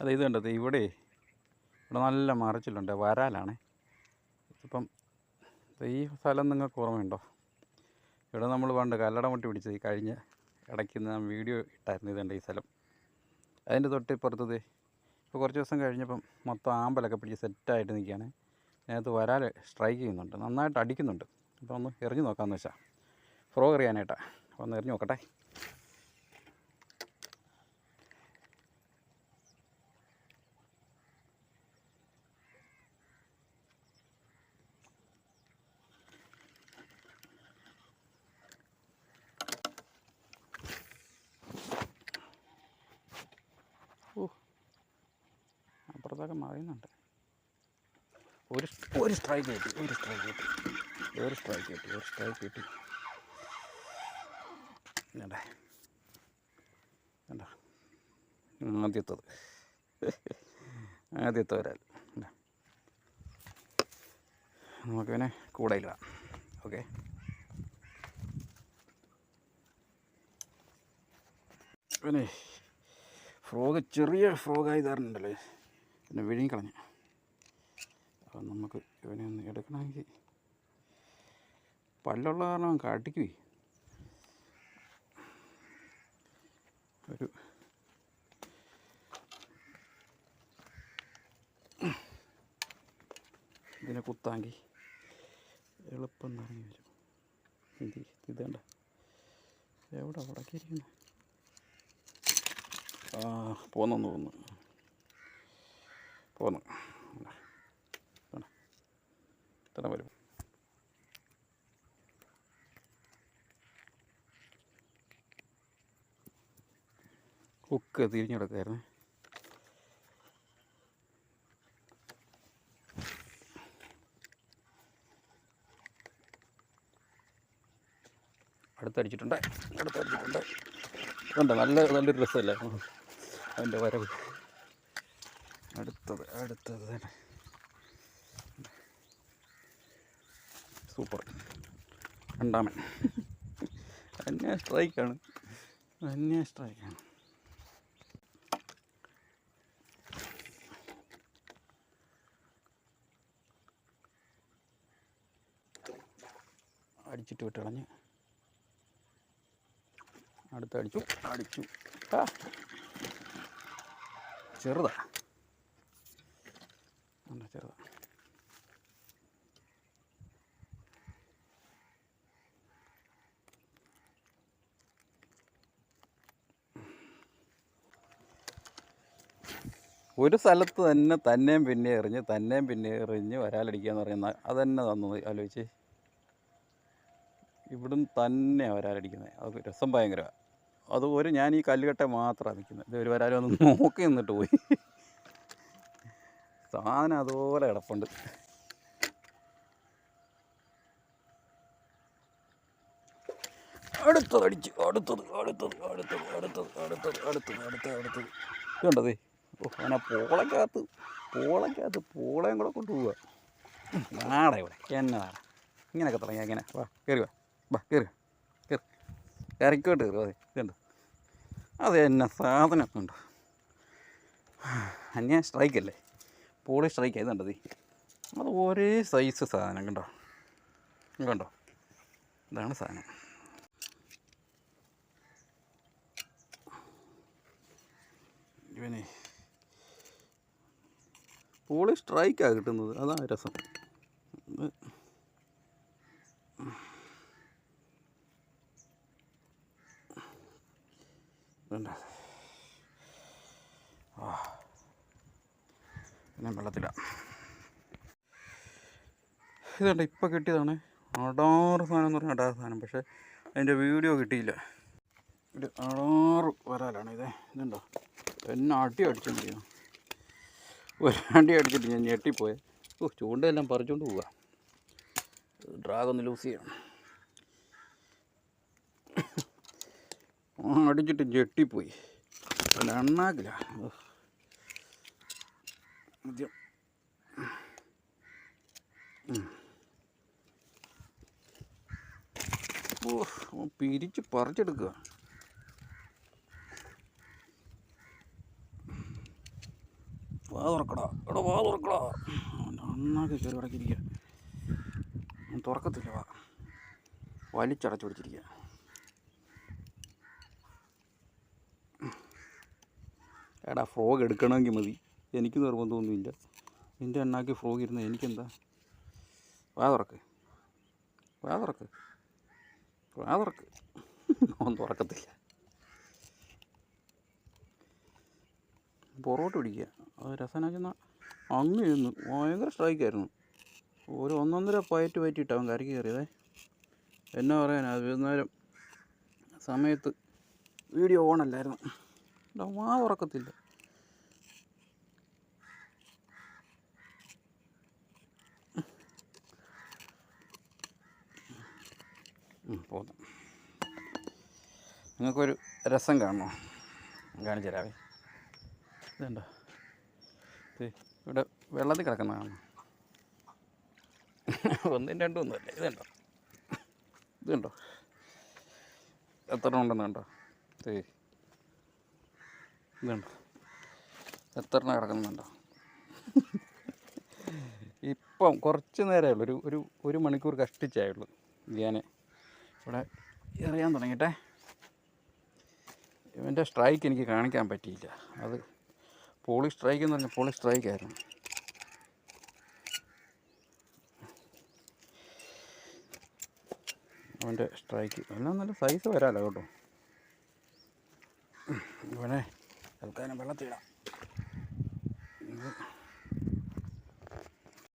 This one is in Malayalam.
അത് ഇത് കണ്ടത് ഇവിടെ. ഇവിടെ നല്ല മറിച്ചിലുണ്ട്. വരാലാണ്. ഇപ്പം ഈ സ്ഥലം നിങ്ങൾക്ക് ഓർമ്മയുണ്ടോ? ഇവിടെ നമ്മൾ പണ്ട് കല്ലട മുട്ടി പിടിച്ചത് ഈ കഴിഞ്ഞ ഇടയ്ക്ക് ഞാൻ വീഡിയോ ഇട്ടായിരുന്നു ഇതുണ്ട് ഈ സ്ഥലം. അതിന്റെ തൊട്ടിപ്പുറത്തത് ഇപ്പോൾ കുറച്ച് ദിവസം കഴിഞ്ഞപ്പം മൊത്തം ആമ്പലൊക്കെ പിടിച്ച് സെറ്റായിട്ട് നിൽക്കുകയാണ്. അതിനകത്ത് വരാൽ സ്ട്രൈക്ക് ചെയ്യുന്നുണ്ട്. നന്നായിട്ട് അടിക്കുന്നുണ്ട്. അപ്പോൾ ഒന്ന് എറിഞ്ഞു നോക്കാമെന്ന് വെച്ചാൽ ഫ്രോ എറിയാനായിട്ടാണ് അപ്പോൾ ഒന്ന് എറിഞ്ഞു നോക്കട്ടെ. അപ്പുറത്തൊക്കെ മറിയുന്നുണ്ട് ഒരു ഒരു സ്ട്രൈക്ക് കിട്ടി ഒരു സ്ട്രൈക്ക് കിട്ടി. ഒരു സ്ട്രൈക്ക് കിട്ടി ഒരു സ്ട്രൈക്ക് കിട്ടി. വേണ്ടേ വേണ്ട ആദ്യത്തത്. ആദ്യത്തെ വരാൽ. നമുക്ക് പിന്നെ കൂടയിലിടാം ഓക്കെ? പിന്നെ ഫ്രോഗ് ചെറിയ ഫ്രോഗായി തരണുണ്ടല്ലേ പിന്നെ വിഴുങ്ങിക്കളഞ്ഞു അപ്പം നമുക്ക് ഇവനെ ഒന്ന് എടുക്കണമെങ്കിൽ പല്ലുള്ള കാരണം കാട്ടിക്കുവേ. ഒരു ഇതിനെ കുത്താങ്കി എളുപ്പം നിറങ്ങി വരും. എന്തി ഇതേണ്ട എവിടെ വടക്കിയിരിക്കുന്നു ആ പോന്നു തോന്നുന്നു. പോന്നു. ഇത്ര വരും. ഹുക്ക് തിരിഞ്ഞെടുക്കായിരുന്നു. അടുത്തടിച്ചിട്ടുണ്ട്. അടുത്തടിച്ചിട്ടുണ്ട്. ഉണ്ട് നല്ല നല്ലൊരു രസമല്ലേ? അതിന്റെ വരവ്. അടുത്തത് അടുത്തത് തന്നെ. സൂപ്പർ. രണ്ടാമൻ. അന്യ സ്ട്രൈക്കാണ്. അന്യ സ്ട്രൈക്കാണ്. അടിച്ചിട്ട് വിട്ടളഞ്ഞ് അടുത്തടിച്ചു. അടിച്ചു. ആ. ചെറുതാ. ഉണ്ട് ഒരു സ്ഥലത്ത് തന്നെ തന്നെയും പിന്നെ എറിഞ്ഞ് തന്നെയും പിന്നെ എറിഞ്ഞ് വരാലടിക്കുക എന്ന് പറയുന്ന അത് തന്നെ തന്നു ആലോചിച്ച്. ഇവിടുന്ന് തന്നെ വരാലടിക്കുന്നത് അത് രസം ഭയങ്കരമാണ് അത് ഒരു ഞാൻ ഈ കല്ലുകെട്ടെ മാത്രമാണ് നിൽക്കുന്നത് ഇത് ഒരു വരാലും ഒന്ന് നോക്കി നിന്നിട്ട് പോയി. സാധനം അതുപോലെ കിടപ്പുണ്ട്. അടുത്തത് അടിച്ചു അടുത്തത് അടുത്തത് അടുത്തത് അടുത്തത് അടുത്തത് അടുത്തത് അടുത്തത് അടുത്തത്. ഇതുണ്ടത്. ഓ അങ്ങനെ പോളക്കകത്ത് പോളക്കകത്ത് പോളയും കൂടെ കൊണ്ടുപോവുക നാടാ ഇവിടെ. എന്നെ നാടാ. ഇങ്ങനെയൊക്കെ തുടങ്ങി അങ്ങനെ വാ കയറി വാ. വാ കയറി കയറി ഇറക്കോട്ട് കയറി അതെ ഇതുണ്ട്. അത് എന്നെ സാധനമൊക്കെ ഉണ്ട് അന്യ സ്ട്രൈക്ക് അല്ലേ പോളി സ്ട്രൈക്ക് ആയതുണ്ടത് അത് ഒരേ സൈസ് സാധനം കണ്ടോ? കണ്ടോ? ഇതാണ് സാധനം. ഇവനെ. പോളി സ്ട്രൈക്കാണ് കിട്ടുന്നത്. അതാണ് രസം. വേണ്ട ആ. പിന്നെ വെള്ളത്തില ഇതുണ്ട് ഇപ്പം കിട്ടിയതാണ് അടാറ് സാധനം എന്ന് പറഞ്ഞാൽ അടാറ് സാധനം പക്ഷേ അതിന്റെ വീഡിയോ കിട്ടിയില്ല. ഒരു അടാറ് വരാലാണ് ഇത്. ഇതുണ്ടോ? എന്നെ അടി അടിച്ചോണ്ടിരിക്കുന്നു. ഒരു അടി അടിച്ചിട്ട് ഞാൻ ഞെട്ടിപ്പോയെ. ഓ ചൂണ്ടയെല്ലാം പറിച്ചുകൊണ്ട് പോവാ. ഡ്രാഗ് ഒന്ന് ലൂസ് ചെയ്യണം. അടിച്ചിട്ട് ഞെട്ടിപ്പോയി. അല്ല എണ്ണാക്കില്ല ഓ പിരിച്ച് പറിച്ചെടുക്കുക. വാ തുറക്കടാ. എടാ വാ തുറക്കടാ. നന്നാക്കി കയറി കിടക്കിരിക്കുക തുറക്കത്തില്ല വാ. വലിച്ചടച്ചു പിടിച്ചിരിക്കുക എടാ ഫ്രോഗ് എടുക്കണമെങ്കിൽ മതി. എനിക്ക് നിർബന്ധമൊന്നുമില്ല. നിന്റെ എണ്ണാക്കി ഫ്രോഗ് ഇരുന്ന് എനിക്കെന്താ? വാ തുറക്ക്. വാ തുറക്ക്. വാ തുറക്ക്. ഒന്നും തുറക്കത്തില്ല. പൊറോട്ട് പിടിക്കുക. അത് രസനാക്കുന്ന അങ്ങ് ഇരുന്നു. ഭയങ്കര സ്ട്രൈക്കായിരുന്നു ഒരു ഒന്നൊന്നര പയറ്റ് പയറ്റിട്ട് അവൻ കരക്ക് കയറിയതേ. എന്നാ പറയാനാ വൈകുന്നേരം സമയത്ത് വീഡിയോ ഓണല്ലായിരുന്നു വാ തുറക്കത്തില്ല. പോന്നു നിങ്ങൾക്കൊരു രസം കാണണോ? കാണിച്ചു തരാവേ. ഇതുണ്ടോ? ഇവിടെ വെള്ളത്തിൽ കിടക്കുന്ന കാണണം ഒന്നും രണ്ടും ഒന്നുമല്ല ഇതുണ്ടോ? ഇതുണ്ടോ? എത്ര ഉണ്ടെന്ന് കണ്ടോ? ദേ ഇതുണ്ടോ? എത്ര എണ്ണം കിടക്കുന്നുണ്ടോ ഇപ്പം കുറച്ച് നേരമേ ഉള്ളൂ. ഒരു ഒരു ഒരു മണിക്കൂർ കഷ്ടിച്ചേ ഉള്ളൂ. ഞാൻ ഇവിടെ എറിയാൻ തുടങ്ങിയിട്ടെ. ഇവന്റെ സ്ട്രൈക്ക് എനിക്ക് കാണിക്കാൻ പറ്റിയില്ല. അത് പോളി സ്ട്രൈക്ക് എന്ന് പറഞ്ഞാൽ പോളി സ്ട്രൈക്ക് ആയിരുന്നു. അവന്റെ സ്ട്രൈക്ക് എല്ലാം നല്ല സൈസ് വരാമല്ലോ കേട്ടോ. ഇവനെ തൽക്കാലം വെള്ളത്തിടാം ഇത്